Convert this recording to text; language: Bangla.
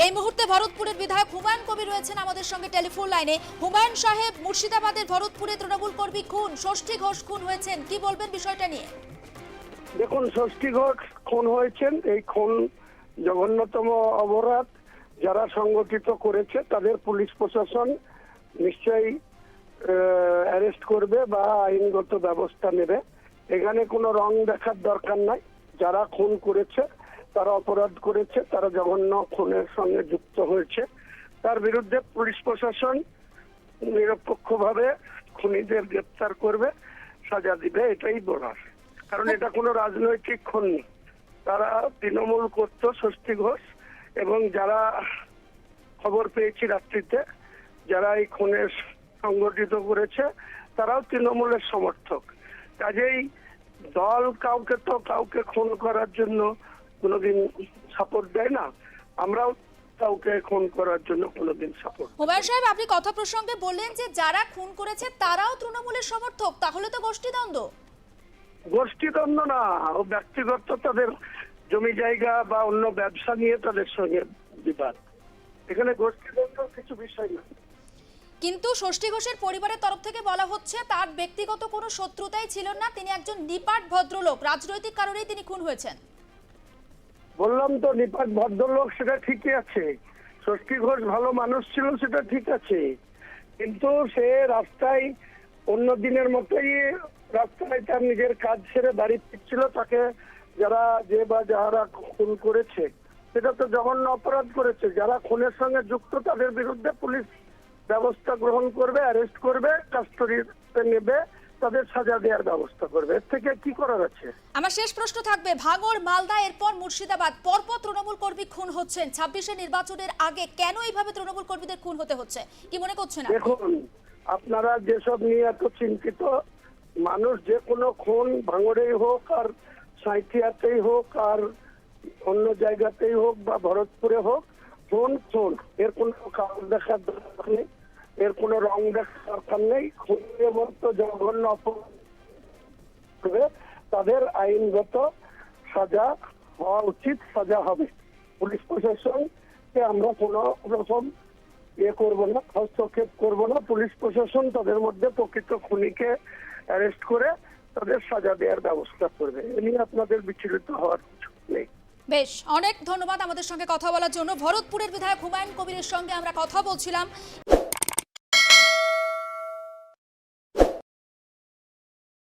এই মুহূর্তে ভরতপুরের বিধায়ক হুমায়ুন কবি রয়েছেন আমাদের সঙ্গে টেলিফোন লাইনে। হুমায়ুন সাহেব, মুর্শিদাবাদের ভরতপুরে তৃণমূল কর্মী খুন, ষষ্ঠী ঘোষ খুন হয়েছেন। কি বলবেন বিষয়টা নিয়ে? দেখুন, ষষ্ঠী ঘোষ খুন হয়েছেন। এই খুন জঘন্যতম অপরাধ। যারা সংগঠিত করেছে, তাদের পুলিশ প্রশাসন নিশ্চয়ই অ্যারেস্ট করবে বা আইনগত ব্যবস্থা নেবে। এখানে কোনো রং দেখার দরকার নাই। যারা খুন করেছে তারা অপরাধ করেছে, তারা জঘন্য খুনের সঙ্গে যুক্ত হয়েছে। তার বিরুদ্ধে পুলিশ প্রশাসন নিরপেক্ষভাবে খুনিদের গ্রেপ্তার করবে, সাজা দিবে, এটাই বলার। কারণ এটা কোনো রাজনৈতিক খুন। তারা তৃণমূল করত স্বস্তি ঘোষ এবং যারা খবর পেয়েছি রাত্রিতে, যারা এই খুনের সংগঠিত করেছে, তারাও তৃণমূলের সমর্থক। কাজেই দল কাউকে তো কাউকে খুন করার জন্য কোনোদিন সাপোর্ট দেয় না। আমরাও কাউকে খুন করার জন্য কোনোদিন সাপোর্ট হুমায়ুন সাহেব আপনি কথা প্রসঙ্গে বললেন যে যারা খুন করেছে তারাও তৃণমূলের সমর্থক। তাহলে তো গোষ্ঠীদ্বন্দ্ব। গোষ্ঠীদ্বন্দ্ব না ও ব্যক্তিগত তাদের জমি জায়গা বা অন্য ব্যবসা নিয়ে তাদের সঙ্গে বিবাদ। এখানে গোষ্ঠীদ্বন্দ্ব কিছু বিষয় না। কিন্তু ষষ্ঠী ঘোষের পরিবারের তরফ থেকে বলা হচ্ছে তার ব্যক্তিগত কোনো শত্রুতাই ছিল না। তিনি একজন নিপাট ভদ্রলোক। রাজনৈতিক কারণেই তিনি খুন হয়েছেন। বললাম তো, নিপাত ভদ্রলোক, সেটা ঠিকই আছে। ষষ্ঠী ঘোষ ভালো মানুষ ছিল, সেটা ঠিক আছে। কিন্তু সে রাস্তায় অন্য দিনের মতোই রাস্তায় তার নিজের কাজ সেরে বাড়ি ফিরছিল। তাকে যারা যে বা যারা খুন করেছে, সেটা তো জঘন্য অপরাধ করেছে। যারা খুনের সঙ্গে যুক্ত, তাদের বিরুদ্ধে পুলিশ ব্যবস্থা গ্রহণ করবে, অ্যারেস্ট করবে, কাস্টডিতে নেবে। তাদের সাজা দেওয়ার ব্যবস্থা করবে। এর থেকে কি করার আছে আমার শেষ প্রশ্ন থাকবে ভাঙড় মালদা এরপর মুর্শিদাবাদ। পরপর তৃণমূল কর্মী খুন হচ্ছেন ছাব্বিশে নির্বাচনের আগে কেন এইভাবে তৃণমূল কর্মীদের খুন হতে হচ্ছে? কি মনে করছেন? দেখুন আপনারা যেসব নিয়ে এত চিন্তিত মানুষ যে কোনো খুন ভাঙড়েই হোক আর সাঁইথিয়াতেই হোক আর অন্য জায়গাতেই হোক বা ভরতপুরে হোক খুন খুন। এর কোনো কারণ দেখার দরকার নেই। এর কোনো রং দেখার দরকার নেই। মতো জঘন্য অপরাধ তাদের আইনগত সাজা হওয়া উচিত, সাজা হবে। পুলিশ প্রশাসনকে আমরা কোনো রকম ইয়ে করব না, হস্তক্ষেপ করব না। পুলিশ প্রশাসন তাদের মধ্যে প্রকৃত খুনিকে অ্যারেস্ট করে তাদের সাজা দেওয়ার ব্যবস্থা করবে। এ নিয়ে আপনাদের বিচলিত হওয়ার কিছু নেই। বেশ, অনেক ধন্যবাদ আমাদের সঙ্গে কথা বলার জন্য। ভরতপুরের বিধায়ক হুমায়ুন কবিরের সঙ্গে আমরা কথা বলছিলাম।